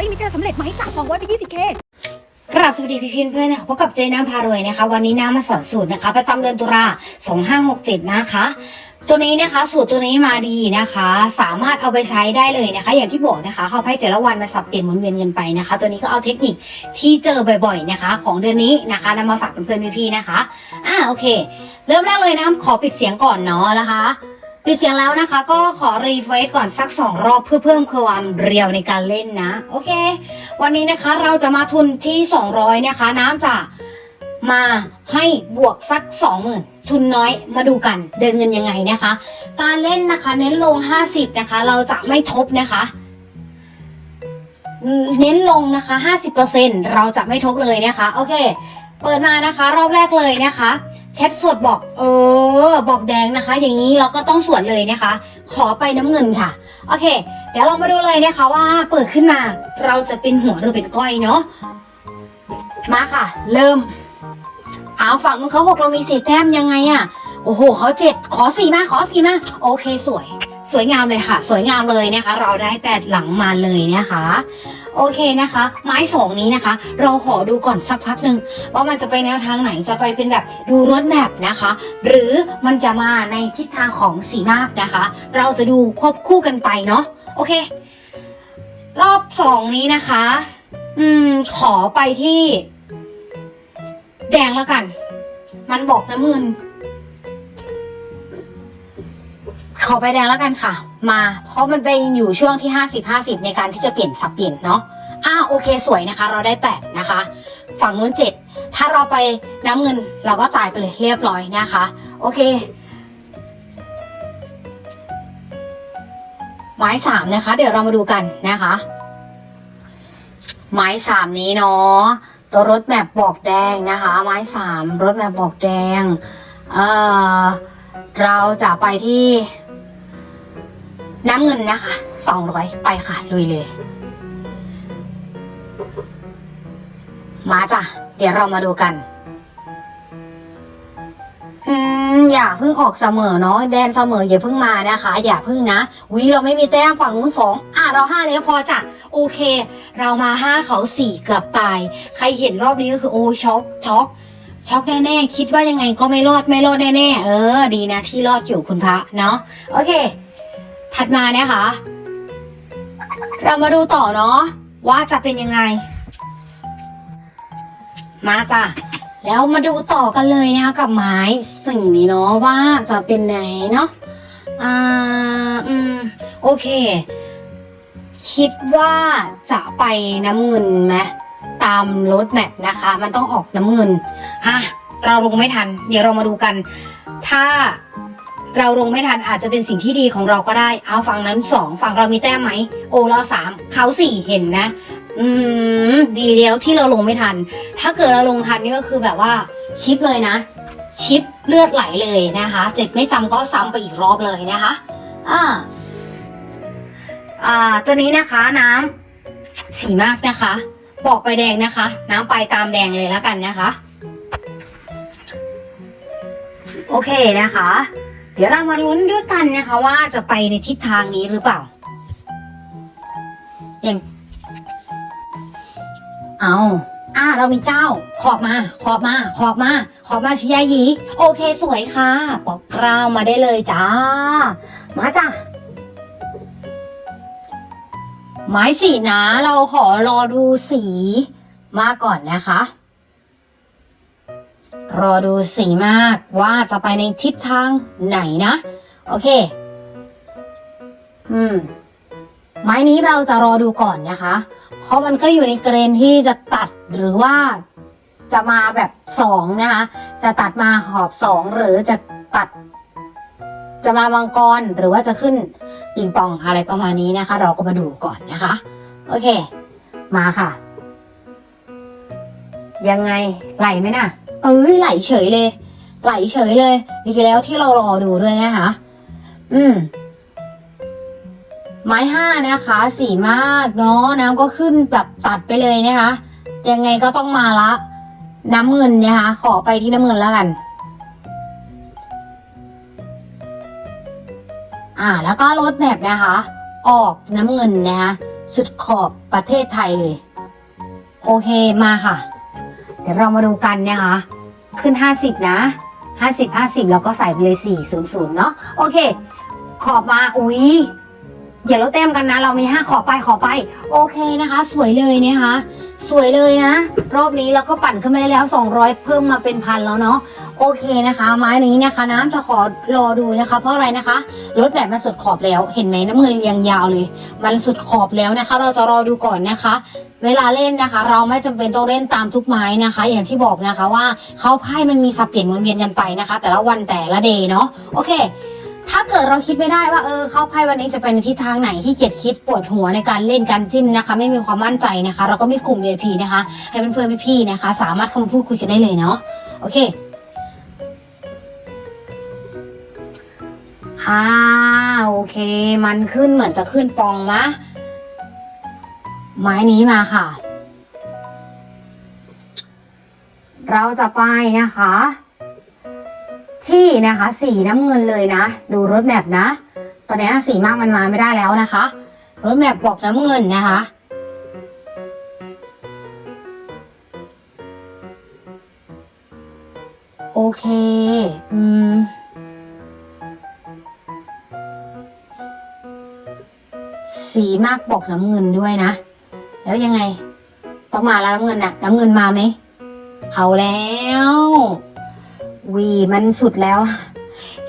ฮ้ยมิจะสำเร็จไหมจาก 200 ไป 20k กราบสวัสดีพี่ๆเพื่อนนะคะพบกับเจน้ำพารวยนะคะ วันนี้น้ำมาสอนสูตรนะคะ ประจำเดือนตุลา2567 นะคะ ตัวนี้นะคะสูตรตัวนี้มาดีนะคะ สามารถเอาไปใช้ได้เลยนะคะ อย่างที่บอกนะคะ เข้าไพ่แต่ละวันมาสับเปลี่ยนหมุนเวียนกันไปนะคะ ตัวนี้ก็เอาเทคนิคที่เจอบ่อยๆนะคะ ของเดือนนี้นะคะนำมาฝากเพื่อนๆพี่ๆนะคะอ่าโอเค เริ่มแรกเลยนะขอปิดเสียงก่อนเนาะนะคะ ปิดเสียงแล้วนะคะ ก็ขอรีเฟรชก่อนสักสองรอบเพื่อเพิ่มความเรียวในการเล่นนะ โอเค วันนี้นะคะเราจะมาทุนที่ 200 นะคะ น้ำจะมาให้บวกสัก 20,000 ทุนน้อยมาดูกันเดินเงินยังไงนะคะ การเล่นนะคะ เน้นลง 50 นะคะ เราจะไม่ทบนะคะ เน้นลงนะคะ 50%เราจะไม่ทบเลยนะคะ โอเค เปิดมานะคะ รอบแรกเลยนะคะ ชทสวดบอก เออ บอกแดงนะคะ อย่างนี้เราก็ต้องสวดเลยนะคะ ขอไปน้ำเงินค่ะ โอเค เดี๋ยวเรามาดูเลยนะคะว่าเปิดขึ้นมา เราจะเป็นหัวหรือเป็นก้อยเนาะมาค่ะ เริ่มเอาฝั่งนู้นเขาหกเรามีสี่แต้มยังไงอะโอ้โหเขาเจ็ดขอสี่มาขอสี่มาโอเคสวย สวยงามเลยค่ะ สวยงามเลยนะคะ เราได้แปดหลังมาเลยนะคะ โอเคนะคะ ไม้สองนี้นะคะ เราขอดูก่อนสักพักหนึ่งว่ามันจะไปแนวทางไหนจะไปเป็นแบบดูรถแบบนะคะ หรือมันจะมาในทิศทางของสีมากนะคะ เราจะดูควบคู่กันไปเนาะโอเค รอบสองนี้นะคะ อืม ขอไปที่ แดงแล้วกัน มันบอกน้ำเงิน อไปแดงแล้วกันค่ะ มา เพราะมันไปอยู่ช่วงที่ห้าสิบห้าสิบในการที่จะเปลี่ยนสับเปลี่ยนเนาะอ่าโอเคสวยนะคะ เราได้แปดนะคะ ฝั่งนู้นเจ็ดถ้าเราไปน้ำเงินเราก็จ่ายไปเลยเรียบร้อยนะคะ โอเค ไม้สามนะคะ เดี๋ยวเรามาดูกันนะคะ ไม้สามนี้เนาะตัวรถแมพบอกแดงนะคะ ไม้สามรถแมพบอกแดง เอ่อเราจะไปที่ น้ำเงินนะคะสองร้อยไปค่ะลุยเลย มาจ้ะ เดี๋ยวเรามาดูกันอืมอย่าเพิ่งออกเสมอเนาะแดนเสมออย่าเพิ่งมานะคะ อย่าเพิ่งนะวิเราไม่มีแต้มฝั่งนู้นสองอะเราห้าแล้วพอจ้ะโอเค เรามาห้าเขาสี่เกือบตาย ใครเห็นรอบนี้ก็คือโอ้ช็อกช็อกช็อกแน่ๆคิดว่ายังไงก็ไม่รอดไม่รอดแน่ๆเออ ดีนะที่รอดอยู่คุณพระเนาะโอเค ถัดมานะคะ เรามาดูต่อเนาะว่าจะเป็นยังไง มาจ้ะแล้วมาดูต่อกันเลยนะคะกับไม้สิ่งนี้เนาะว่าจะเป็นไหนเนาะอ่าอืมโอเค คิดว่าจะไปน้ำเงินไหมตามรถแมพนะคะ มันต้องออกน้ำเงินอะเราลงไม่ทัน เดี๋ยวเรามาดูกัน ถ้า เราลงไม่ทันอาจจะเป็นสิ่งที่ดีของเราก็ได้ เอาฝั่งนั้นสองฝั่งเรามีแต้มไหม โอเราสามเขาสี่เห็นนะ อืม ดีแล้วที่เราลงไม่ทัน ถ้าเกิดเราลงทันนี่ก็คือแบบว่าชิปเลยนะ ชิปเลือดไหลเลยนะคะ เจ็บไม่จำก็ซ้ำไปอีกรอบเลยนะคะ อ่า อ่า ตัวนี้นะคะน้ำสีมากนะคะ บอกไปแดงนะคะ น้ำไปตามแดงเลยแล้วกันนะคะ โอเคนะคะ ดี๋ยวเรามาลุ้นด้วยกันนะคะ ว่าจะไปในทิศทางนี้หรือเปล่า อย่าง เอาอ่าเรามีเจ้า ขอบมา ขอบมา ขอบมา ขอบมาชิยายี โอเคสวยค่ะ ปอกกราวมาได้เลยจ้า มาจ้ะไม้สีนะ เราขอรอดูสีมาก่อนนะคะ รอดูสีมากว่าจะไปในทิศทางไหนนะ โอเค อืม ไม้นี้เราจะรอดูก่อนนะคะ เพราะมันก็อยู่ในเกรนที่จะตัดหรือว่าจะมาแบบสองนะคะ จะตัดมาขอบสองหรือจะตัด จะมามังกรหรือว่าจะขึ้นปิงปองอะไรประมาณนี้นะคะ เราก็มาดูก่อนนะคะ โอเค มาค่ะ ยังไงไหลไหมน่ะ เอ้ยไหลเฉยเลย ไหลเฉยเลยดีแล้วที่เรารอดูด้วยนะคะอืม ไม้ห้านะคะสีมากเนาะน้ำก็ขึ้นแบบตัดไปเลยนะคะ ยังไงก็ต้องมาละ น้ำเงินนะคะ ขอไปที่น้ำเงินแล้วกัน อ่า แล้วก็รถแบบนะคะ ออกน้ำเงินนะคะ สุดขอบประเทศไทยเลย โอเคมาค่ะ เดี๋ยวเรามาดูกันนะคะ ขึ้น 50 นะ 50 50 แล้วก็ใส่ไปเลย 400 เนาะโอเค ขอบมา อุ๊ยอย่าลดแต้มกันนะ เรามี 5 ขอไปขอไป โอเคนะคะ สวยเลยนะคะ สวยเลยนะ รอบนี้เราก็ปั่นขึ้นมาได้แล้ว 200 เพิ่มมาเป็นพันแล้วเนาะโอเคนะคะ ไม้นี้นะคะ น้ำจะขอรอดูนะคะ เพราะอะไรนะคะรถแบบมันสุดขอบแล้ว เห็นไหมน้ำเงินเรียงยาวเลย มันสุดขอบแล้วนะคะ เราจะรอดูก่อนนะคะ เวลาเล่นนะคะ เราไม่จำเป็นต้องเล่นตามทุกไม้นะคะ อย่างที่บอกนะคะว่าเขาไพ่มันมีสับเปลี่ยนหมุนเวียนกันไปนะคะ แต่ละวันแต่ละเดย์เนาะโอเค ถ้าเกิดเราคิดไม่ได้ว่าเออเข้าไพ่วันนี้จะเป็นทิศทางไหนที่เกียดคิดปวดหัวในการเล่นการจิ้มนะคะ ไม่มีความมั่นใจนะคะ เราก็มีกลุ่ม VIP นะคะ ให้เพื่อนๆพี่ๆนะคะ สามารถเข้ามาพูดคุยกันได้เลยเนาะโอเคอ่าโอเค มันขึ้นเหมือนจะขึ้นปองมะ ไม้นี้มาค่ะ เราจะไปนะคะ ที่นะคะ สีน้ำเงินเลยนะ ดูรถแมพนะ ตอนนี้สีมากมันมาไม่ได้แล้วนะคะรถแมพบอกน้ำเงินนะคะ โอเค อืมสีมากบอกน้ำเงินด้วยนะ แล้วยังไง ต้องมาแล้วน้ำเงินน่ะ น้ำเงินมาไหมเอาแล้ววีมันสุดแล้ว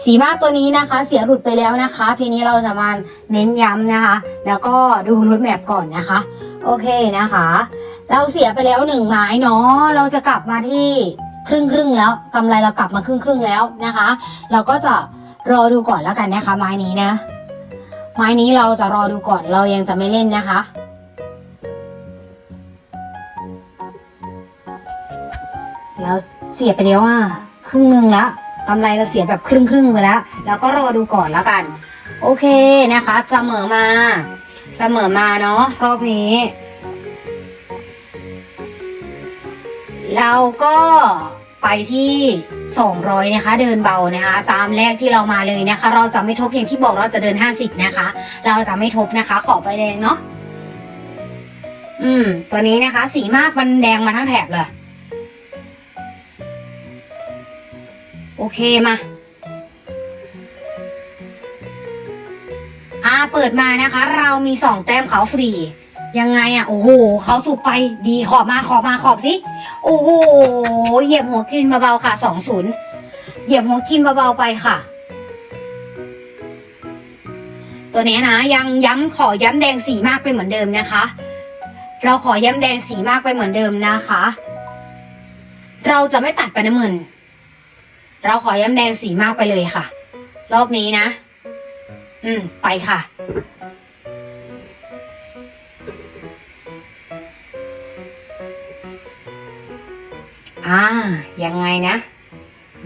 สีมากตัวนี้นะคะ เสียหลุดไปแล้วนะคะ ทีนี้เราจะมาเน้นย้ำนะคะ แล้วก็ดูรถแมพก่อนนะคะ โอเคนะคะ เราเสียไปแล้วหนึ่งไม้เนาะเราจะกลับมาที่ครึ่งครึ่งแล้วกำไรเรากลับมาครึ่งครึ่งแล้วนะคะ เราก็จะรอดูก่อนแล้วกันนะคะ ไม้นี้นะ ไม้นี้เราจะรอดูก่อนเรายังจะไม่เล่นนะคะ แล้วเสียไปแล้วอะครึ่งหนึ่งแล้วกำไรเราเสียแบบครึ่งครึ่งไปแล้ว แล้วก็รอดูก่อนแล้วกัน โอเคนะคะเสมอมาเสมอมาเนาะรอบนี้ เราก็ไปที่200นะคะ เดินเบานะคะ ตามแรกที่เรามาเลยนะคะ เราจะไม่ทบอย่างที่บอกเราจะเดิน 50 นะคะ เราจะไม่ทบนะคะ ขอไปแดงเนาะอืม ตัวนี้นะคะ สีมากมันแดงมาทั้งแถบเลย โอเคมาอ่าเปิดมานะคะ เรามีสองแต้มเขาฟรี ยังไงอะ โอ้โหเขาสุกไปดีขอบมาขอบมาขอบสิ โอ้โหเหยียบหัวกินเบาๆค่ะสองศูนย์เหยียบหัวกินเบาๆไปค่ะ ตัวนี้นะ ยังย้ำขอย้ำแดงสีมากไปเหมือนเดิมนะคะ เราขอย้ำแดงสีมากไปเหมือนเดิมนะคะ เราจะไม่ตัดไปน้ำเงิน เราขอย้ำแดงสีมากไปเลยค่ะ รอบนี้นะ อืม ไปค่ะ อ่า ยังไงนะ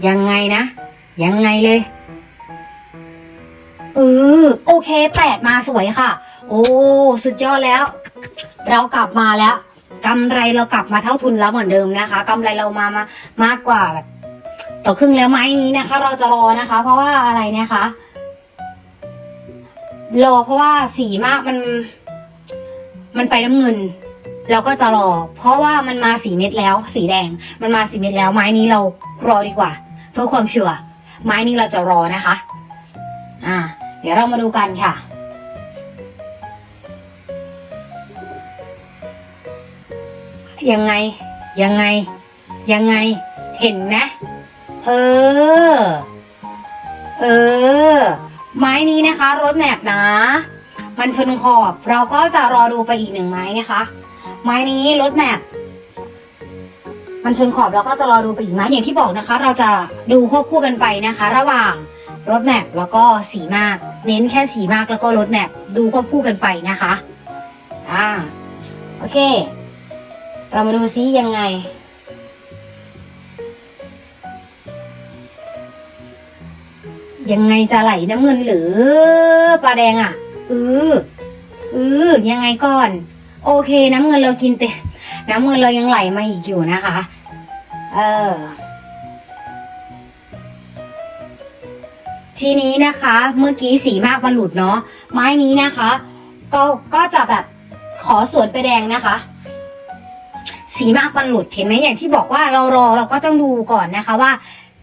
ยังไงนะ ยังไงเลยเออโอเคแปดมาสวยค่ะ โอ้สุดยอดแล้ว เรากลับมาแล้วกำไรเรากลับมาเท่าทุนแล้วเหมือนเดิมนะคะกำไรเรามามามากกว่าแบบ ต่อครึ่งแล้วไม้นี้นะคะ เราจะรอนะคะ เพราะว่าอะไรนะคะ รอเพราะว่าสีมากมัน มันไปน้ำเงิน เราก็จะรอ เพราะว่ามันมาสีเม็ดแล้ว สีแดง มันมาสีเม็ดแล้ว ไม้นี้เรารอดีกว่า เพื่อความชัวร์ไม้นี้เราจะรอนะคะ อ่า เดี๋ยวเรามาดูกันค่ะยังไง ยังไง ยังไง เห็นไหม เออ เออ ไม้นี้นะคะรถแมพนะ มันชนขอบ เราก็จะรอดูไปอีกหนึ่งไม้นะคะ ไม้นี้รถแมพมันชนขอบเราก็จะรอดูไปอีกไม้อย่างที่บอกนะคะ เราจะดูควบคู่กันไปนะคะ ระหว่างรถแมพแล้วก็สีมาก เน้นแค่สีมากแล้วก็รถแมพดูควบคู่กันไปนะคะ อ่า โอเค เรามาดูซิยังไง ยังไงจะไหลน้ำเงินหรือปลาแดงอะเออเออยังไงก่อน โอเค น้ำเงินเรากินเต็มน้ำเงินเรายังไหลมาอีกอยู่นะคะ เออ ทีนี้นะคะ เมื่อกี้สีมากมันหลุดเนาะไม้นี้นะคะ ก็ก็จะแบบขอสวนไปแดงนะคะ สีมากมันหลุดเห็นไหมอย่างที่บอกว่าเรารอเราก็ต้องดูก่อนนะคะว่า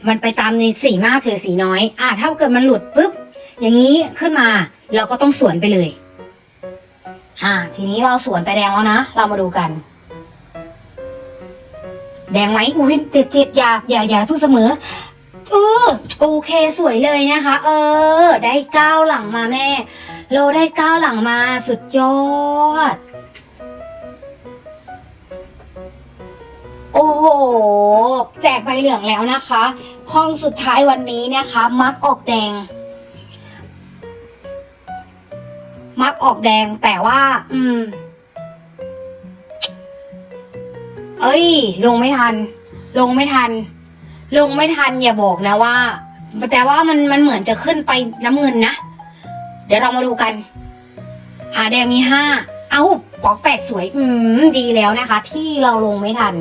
มันไปตามในสีมากหรือสีน้อย อะถ้าเกิดมันหลุดปุ๊บ อย่างนี้ขึ้นมา เราก็ต้องสวนไปเลย อ่า ทีนี้เราสวนไปแดงแล้วนะ เรามาดูกัน แดงไหมอุ้ยเจ็ดเจ็ดอย่าอย่าอย่าเพิ่งเสมอเออโอเคสวยเลยนะคะ เออ ได้เก้าหลังมาแม่ เราได้เก้าหลังมาสุดยอด โอ้โห แจกใบเหลืองแล้วนะคะ ห้องสุดท้ายวันนี้นะคะ มักออกแดง มักออกแดงแต่ว่า อืม เอ้ย ลงไม่ทัน ลงไม่ทัน ลงไม่ทันอย่าบอกนะว่า แต่ว่ามันมันเหมือนจะขึ้นไปน้ำเงินนะ เดี๋ยวเรามาดูกันอ่าแดงมีห้า เอ้าปอกแปดสวย อืม ดีแล้วนะคะ ที่เราลงไม่ทัน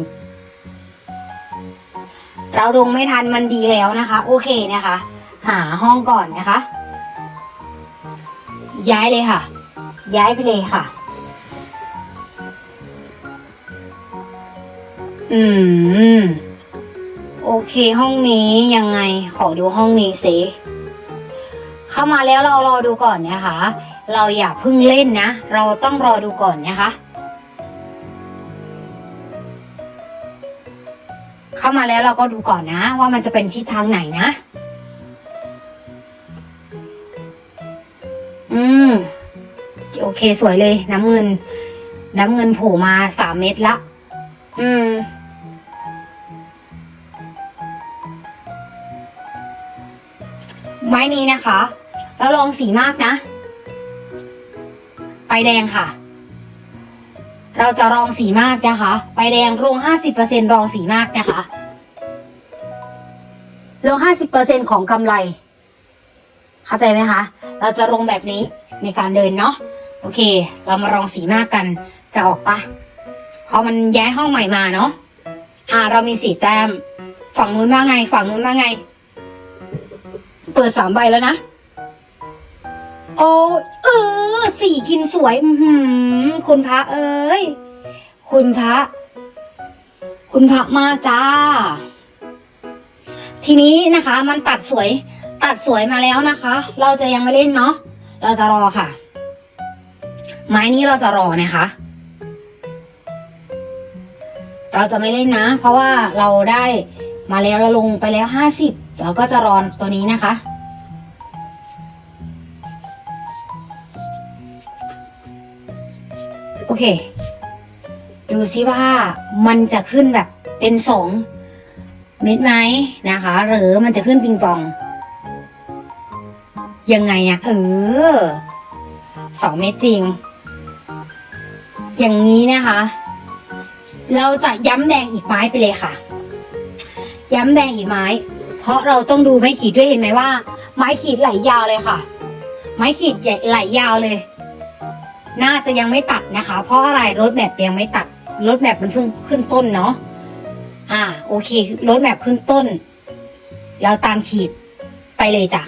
เราลงไม่ทันมันดีแล้วนะคะ โอเคนะคะ หาห้องก่อนนะคะ ย้ายเลยค่ะ ย้ายไปเลยค่ะ อืม โอเคห้องนี้ยังไงขอดูห้องนี้สิเข้ามาแล้วเรารอดูก่อนนะคะ เราอย่าเพิ่งเล่นนะ เราต้องรอดูก่อนนะคะ เข้ามาแล้วเราก็ดูก่อนนะ ว่ามันจะเป็นทิศทางไหนนะ อืม โอเคสวยเลยน้ำเงิน น้ำเงินโผล่มาสามเม็ดละ อืม ไม้นี้นะคะ แล้วลองสีมากนะ ไปแดงค่ะ เราจะรองสีมากนะคะ ไปแดงลงห้าสิบเปอร์เซ็นรองสีมากนะคะ ลงห้าสิบเปอร์เซ็นของกำไร เข้าใจไหมคะ เราจะลงแบบนี้ในการเดินเนาะ โอเค เรามารองสีมากกัน จะออกปะเพราะมันย้ายห้องใหม่มาเนาะ อ่า เรามีสีแต้ม ฝั่งนู้นว่าไง ฝั่งนู้นว่าไง เปิดสามใบแล้วนะ โอ้เออ สี่กินสวย อืคุณพระเอ้ย คุณพระ คุณพระมาจ้า ทีนี้นะคะ มันตัดสวย ตัดสวยมาแล้วนะคะ เราจะยังไม่เล่นเนาะ เราจะรอค่ะ ไม้นี้เราจะรอนะคะ เราจะไม่เล่นนะ เพราะว่าเราได้มาแล้วเราลงไปแล้วห้าสิบเราก็จะรอตัวนี้นะคะ อเค ดูซิว่ามันจะขึ้นแบบเป็นสองเม็ดไหมนะคะ หรือมันจะขึ้นปิงปอง ยังไงอะเออสองเม็ดจริง อย่างนี้นะคะ เราจะย้ำแดงอีกไม้ไปเลยค่ะ ย้ำแดงอีกไม้ เพราะเราต้องดูไม้ขีดด้วยเห็นไหมว่า ไม้ขีดไหลยาวเลยค่ะ ไม้ขีดใหญ่ไหลยาวเลย น่าจะยังไม่ตัดนะคะ เพราะอะไรรถแมพยังไม่ตัดรถแมพมันเพิ่งขึ้นต้นเนาะอ่า โอเครถแมพขึ้นต้น เราตามขีดไปเลยจ้ะ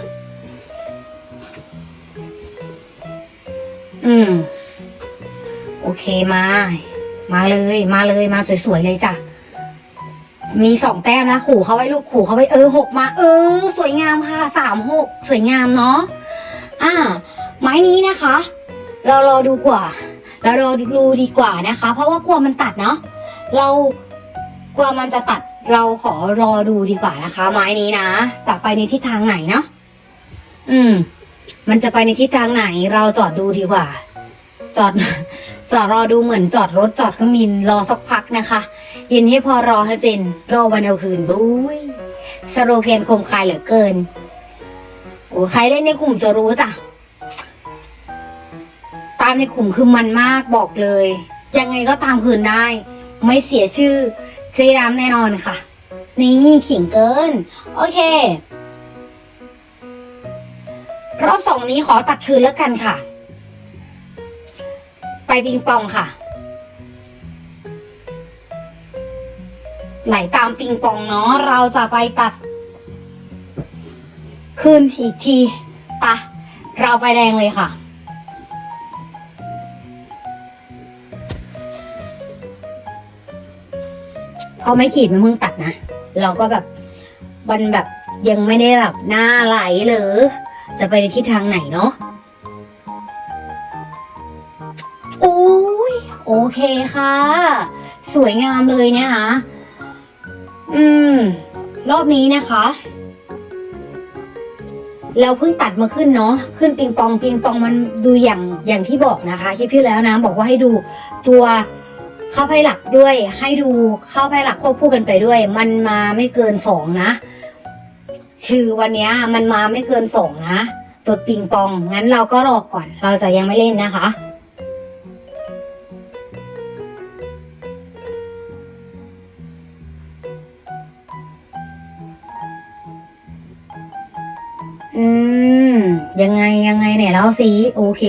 อืม โอเคมา มาเลย มาเลยมาสวยๆเลยจ้ะมีสองแต้มนะขู่เขาไว้ลูกขู่เขาไว้เออหกมา เออ สวยงามค่ะสามหกสวยงามเนาะอ่า ไม้นี้นะคะ เรารอดูกว่า เรารอดูดีกว่านะคะ เพราะว่ากลัวมันตัดเนาะเรากลัวมันจะตัดเราขอรอดูดีกว่านะคะ ไม้นี้นะจะไปในทิศทางไหนเนาะอืม มันจะไปในทิศทางไหน เราจอดดูดีกว่า จอดจอดรอดูเหมือนจอดรถจอดเครื่องบินรอสักพักนะคะยินให้พอรอให้เป็นรอวันเอาคืนบุ้ยสโลแกนคมคายเหลือเกินโอ้ใครเล่นในกลุ่มจะรู้จ้ะ ตามในกลุ่มคือมันมากบอกเลย ยังไงก็ตามคืนได้ ไม่เสียชื่อเจดามแน่นอนค่ะ นี่ขิงเกิน โอเค รอบสองนี้ขอตัดคืนแล้วกันค่ะ ไปปิงปองค่ะ ไหลตามปิงปองเนาะเราจะไปตัด คืนอีกทีปะเราไปแดงเลยค่ะ พราไม่ขีดมันเพิ่งตัดนะ เราก็แบบมันแบบยังไม่ได้แบบหน้าไหลหรือ จะไปในทิศทางไหนเนาะโอ้ยโอเคค่ะ สวยงามเลยนะคะ อืม รอบนี้นะคะเราเพิ่งตัดมาขึ้นเนาะขึ้นปิงปองปิงปองมันดูอย่างอย่างที่บอกนะคะ คลิปที่แล้วนะ บอกว่าให้ดูตัว เข้าไพ่หลักด้วยให้ดูเข้าไพ่หลักควบคู่กันไปด้วย มันมาไม่เกินสองนะ คือวันนี้มันมาไม่เกินสองนะตัวปิงปอง งั้นเราก็รอก่อน เราจะยังไม่เล่นนะคะอืม ยังไงยังไงเนี่ยแล้วสิโอเค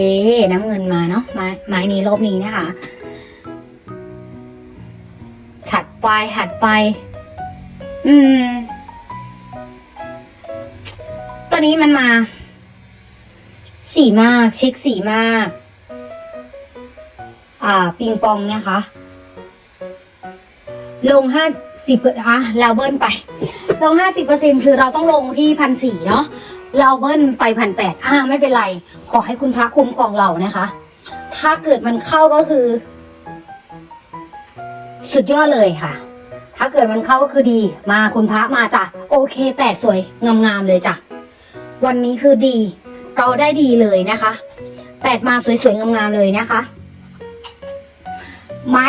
น้ำเงินมาเนาะไม้ไม้นี้รอบนี้นะคะ ถัดไปถัดไป อืม ตัวนี้มันมา สีมาก เช็คสีมาก อ่า ปิงปองนะคะ ลงห้าสิบอะเราเบิ้ลไป ลงห้าสิบเปอร์เซ็นคือเราต้องลงที่พันสี่เนาะเราเบิ้ลไปพันแปดอ่าไม่เป็นไร ขอให้คุณพระคุ้มครองเรานะคะ ถ้าเกิดมันเข้าก็คือ สุดยอดเลยค่ะ ถ้าเกิดมันเข้าก็คือดี มาคุณพระมาจ้ะ โอเคแปดสวยงามๆเลยจ้ะ วันนี้คือดี เราได้ดีเลยนะคะแปดมาสวยๆงามๆเลยนะคะ ไม้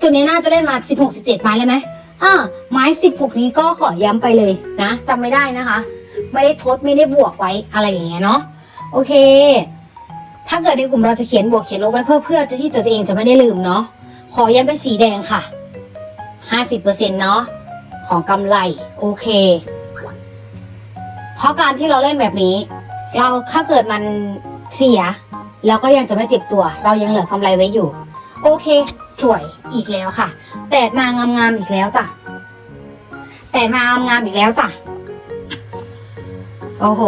ตัวนี้น่าจะเล่นมาสิบหกสิบเจ็ดไม้เลยไหมอ่าไม้สิบหกนี้ก็ขอย้ำไปเลยนะจำไม่ได้นะคะ ไม่ได้ทดไม่ได้บวกไว้อะไรอย่างเงี้ยเนาะโอเค ถ้าเกิดในกลุ่มเราจะเขียนบวกเขียนลบไว้เพื่อเพื่อจะที่ตัวเองจะไม่ได้ลืมเนาะ ขอย้ำเป็นสีแดงค่ะห้าสิบเปอร์เซ็นเนาะของกำไร โอเค เพราะการที่เราเล่นแบบนี้ เราถ้าเกิดมันเสียเราก็ยังจะไม่เจ็บตัว เรายังเหลือกำไรไว้อยู่ โอเค สวยอีกแล้วค่ะ แตดมางามๆอีกแล้วจ้ะแตดมางามๆอีกแล้วจ้ะโอ้โห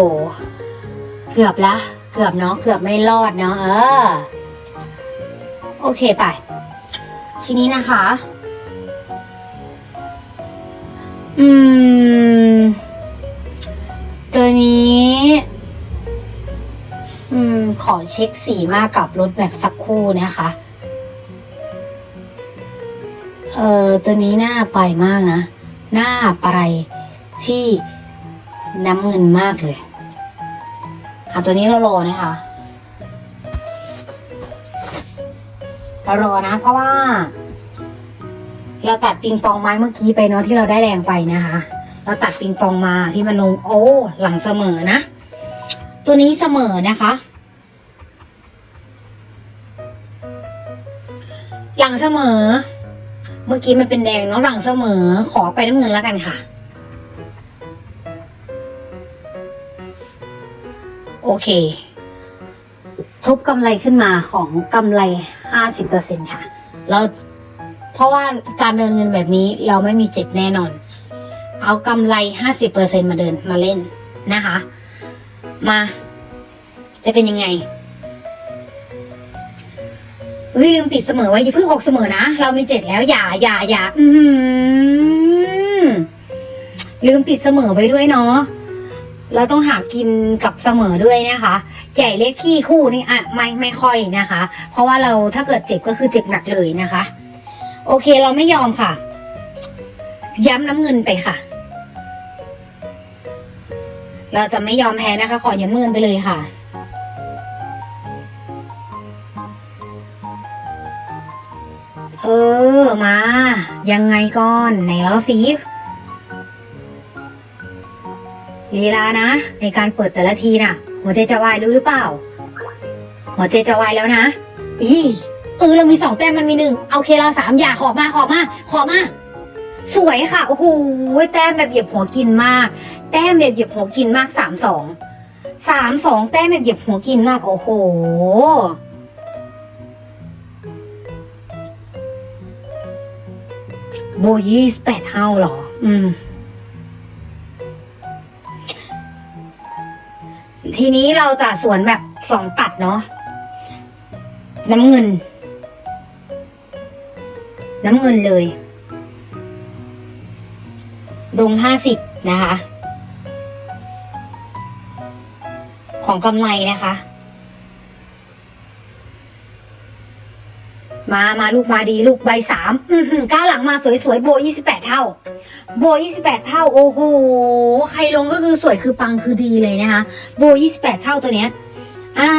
เกือบละ เกือบเนาะเกือบไม่รอดเนาะเออ โอเคไป ทีนี้นะคะ อืม ตัวนี้ อืม ขอเช็คสีมากกับรถแบบสักคู่นะคะ เออตัวนี้หน้าไปมากนะ หน้าไปที่น้ำเงินมากเลย ค่ะ ตัวนี้เรารอนะคะ เรารอนะ เพราะว่า เราตัดปิงปองไม้เมื่อกี้ไปเนาะที่เราได้แรงไปนะคะ เราตัดปิงปองมาที่มันลงโอ้หลังเสมอนะ ตัวนี้เสมอนะคะ หลังเสมอ เมื่อกี้มันเป็นแดงเนาะหลังเสมอ ขอไปน้ำเงินแล้วกันค่ะโอเคทุบกำไรขึ้นมาของกำไร ห้าสิบเปอร์เซ็นค่ะแล้วเพราะว่าการเดินเงินแบบนี้เราไม่มีเจ็บแน่นอน เอากำไรห้าสิบเปอร์เซ็นมาเดินมาเล่นนะคะ มา จะเป็นยังไงเฮ้ยลืมติดเสมอไว้อย่าเพิ่งออกเสมอนะ เรามีเจ็ดแล้วอย่าอย่าอย่าอือหือลืมติดเสมอไว้ด้วยเนาะ เราต้องหากินกับเสมอด้วยนะคะ ใหญ่เล็กขี้คู่นี่อะไม่ไม่ค่อยนะคะ เพราะว่าเราถ้าเกิดเจ็บก็คือเจ็บหนักเลยนะคะ โอเคเราไม่ยอมค่ะ ย้ำน้ำเงินไปค่ะ เราจะไม่ยอมแพ้นะคะ ขอย้ำเงินไปเลยค่ะเออมา ยังไงก่อนไหนแล้วสิ ลีลานะ ในการเปิดแต่ละทีน่ะ หัวใจจะวายรู้หรือเปล่า หัวใจจะวายแล้วนะอีเออเรามีสองแต้มมันมีหนึ่งเอาเคเราสามอย่าขอบมาขอบมาขอบมาสวยค่ะโอ้โหแต้มแบบเหยียบหัวกินมาก แต้มแบบเหยียบหัวกินมากสามสองสามสองแต้มแบบเหยียบหัวกินมากโอ้โหโบยี่สิบแปดเท่าหรอ อืม ทีนี้เราจะสวนแบบสองตัดเนาะน้ำเงิน น้ำเงินเลยรงห้าสิบนะคะ ของกำไรนะคะ มามาลูกมาดีลูกใบสามก้าวหลังมาสวยๆโบยี่สิบแปดเท่า โบยี่สิบแปดเท่า โอ้โห ใครลงก็คือสวยคือปังคือดีเลยนะคะ โบยี่สิบแปดเท่าตัวเนี้ย อ่า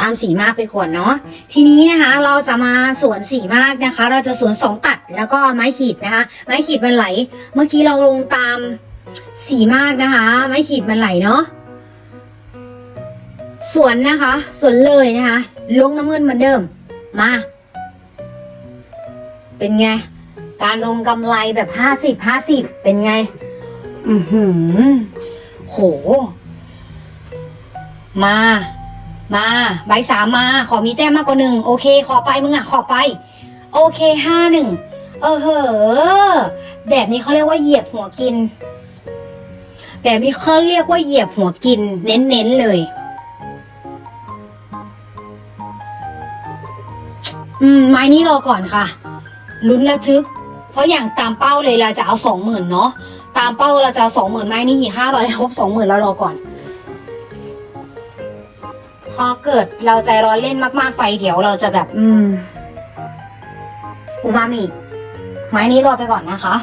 ตามสีมากไปก่อนเนาะทีนี้นะคะเราจะมาสวนสีมากนะคะ เราจะสวนสองตัดแล้วก็ไม้ขีดนะคะ ไม้ขีดมันไหล เมื่อกี้เราลงตามสีมากนะคะ ไม้ขีดมันไหลเนาะ สวนนะคะสวนเลยนะคะลงน้ำเงินเหมือนเดิม มา เป็นไง การลงกำไรแบบห้าสิบห้าสิบเป็นไง อือหือโห มา มาใบสามมา ขอมีแต้มมากกว่าหนึ่งโอเค ขอไปมึงอะ ขอไป โอเคห้าหนึ่งเออเหอะแบบนี้เขาเรียกว่าเหยียบหัวกิน แบบนี้เขาเรียกว่าเหยียบหัวกิน เน้นๆเลย อืม ไม้นี้รอก่อนค่ะ ลุ้นระทึก เพราะอย่างตามเป้าเลยเราจะเอาสองหมื่นเนาะ ตามเป้าเราจะเอาสองหมื่นไม้นี้อีกห้าร้อยครบสองหมื่นแล้วรอก่อน พอเกิดเราใจร้อนเล่นมากๆไปเดี๋ยวเราจะแบบ อืม อูมามิ ไม้นี้รอไปก่อนนะคะ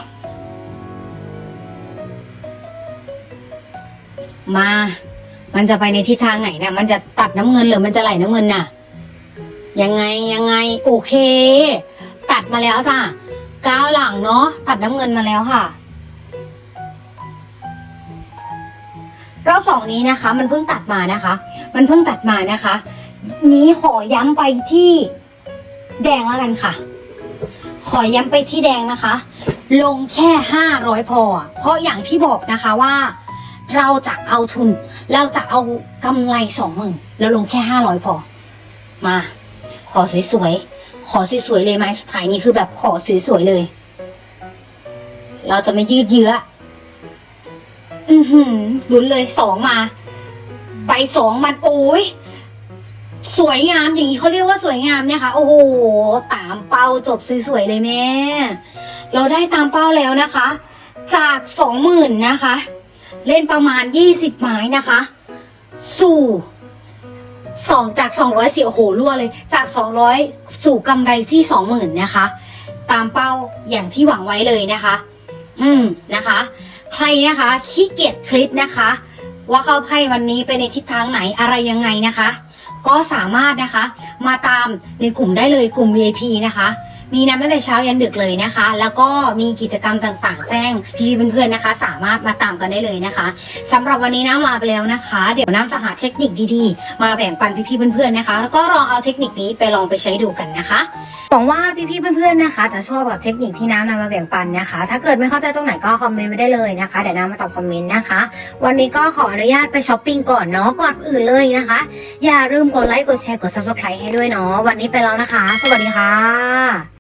มา มันจะไปในทิศทางไหนเนี่ยมันจะตัดน้ำเงินหรือมันจะไหลน้ำเงินน่ะ ยังไงยังไง โอเค ตัดมาแล้วจ้ะก้าวหลังเนาะตัดน้ำเงินมาแล้วค่ะ รอบสองนี้นะคะ มันเพิ่งตัดมานะคะ มันเพิ่งตัดมานะคะ นี้ขอย้ำไปที่แดงแล้วกันค่ะ ขอย้ำไปที่แดงนะคะ ลงแค่ห้าร้อยพอ เพราะอย่างที่บอกนะคะว่า เราจะเอาทุน เราจะเอากำไรสองหมื่นแล้วลงแค่ห้าร้อยพอ มา อสวยๆขอสวยๆเลยไหมสุดท้ายนี้คือแบบขอสวยๆเลย เราจะไม่ยืดเยื้อ อือหือลุ้นเลยสองมาใบสองมันโอ้ยสวยงามอย่างนี้เขาเรียกว่าสวยงามเนี่ยค่ะโอ้โหตามเป้าจบสวยๆเลยแม่ เราได้ตามเป้าแล้วนะคะ จากสองหมื่นนะคะ เล่นประมาณยี่สิบไม้นะคะ สู่ สองจากสองร้อยสี่โอ้โหรั่วเลย จากสองร้อยสู่กำไรที่สองหมื่นนะคะ ตามเป้าอย่างที่หวังไว้เลยนะคะ อืมนะคะ ใครนะคะขี้เกียจคลิปนะคะ ว่าเข้าไพ่วันนี้ไปในทิศทางไหนอะไรยังไงนะคะ ก็สามารถนะคะ มาตามในกลุ่มได้เลยกลุ่ม VIP นะคะ มีน้ำตั้งแต่เช้ายันดึกเลยนะคะ แล้วก็มีกิจกรรมต่างๆ แจ้งพี่เพื่อนๆนะคะ สามารถมาตามกันได้เลยนะคะสำหรับวันนี้น้ำลาไปแล้วนะคะ เดี๋ยวน้ำจะหาเทคนิคดีๆ มาแบ่งปันพี่ๆเพื่อนๆนะคะ แล้วก็ลองเอาเทคนิคนี้ไปลองไปใช้ดูกันนะคะหวังว่าพี่ๆเพื่อนๆนะคะ จะชอบกับเทคนิคที่น้ำนำมาแบ่งปันนะคะ ถ้าเกิดไม่เข้าใจตรงไหนก็คอมเมนต์ไว้ได้เลยนะคะเดี๋ยวน้ำมาตอบคอมเมนต์นะคะ วันนี้ก็ขออนุญาตไปช้อปปิ้งก่อนเนาะก่อนอื่นเลยนะคะ อย่าลืมกดไลค์กดแชร์กด subscribe ให้ด้วยเนาะวันนี้ไปแล้วนะคะ สวัสดีค่ะ